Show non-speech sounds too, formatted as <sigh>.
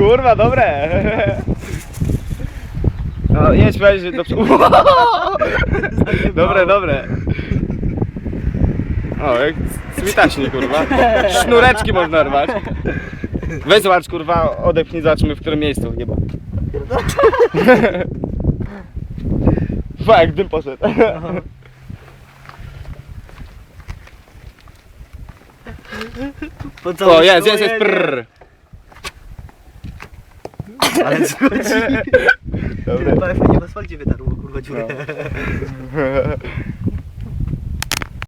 kurwa, dobre. No, jedź weź do przodu. <laughs> Dobre, dobre. O, jak switaśnie, kurwa. Sznureczki można rwać. Weź zobacz, kurwa, odepchnij, zobaczmy w którym miejscu, nie bo. <laughs> Fa, jak dym poszedł. Po O, jest, jest, jest, prrr. Ale zgodzi. Dobre. Chyba fajnie w asfalcie wytarło, kurwa dziurę. No.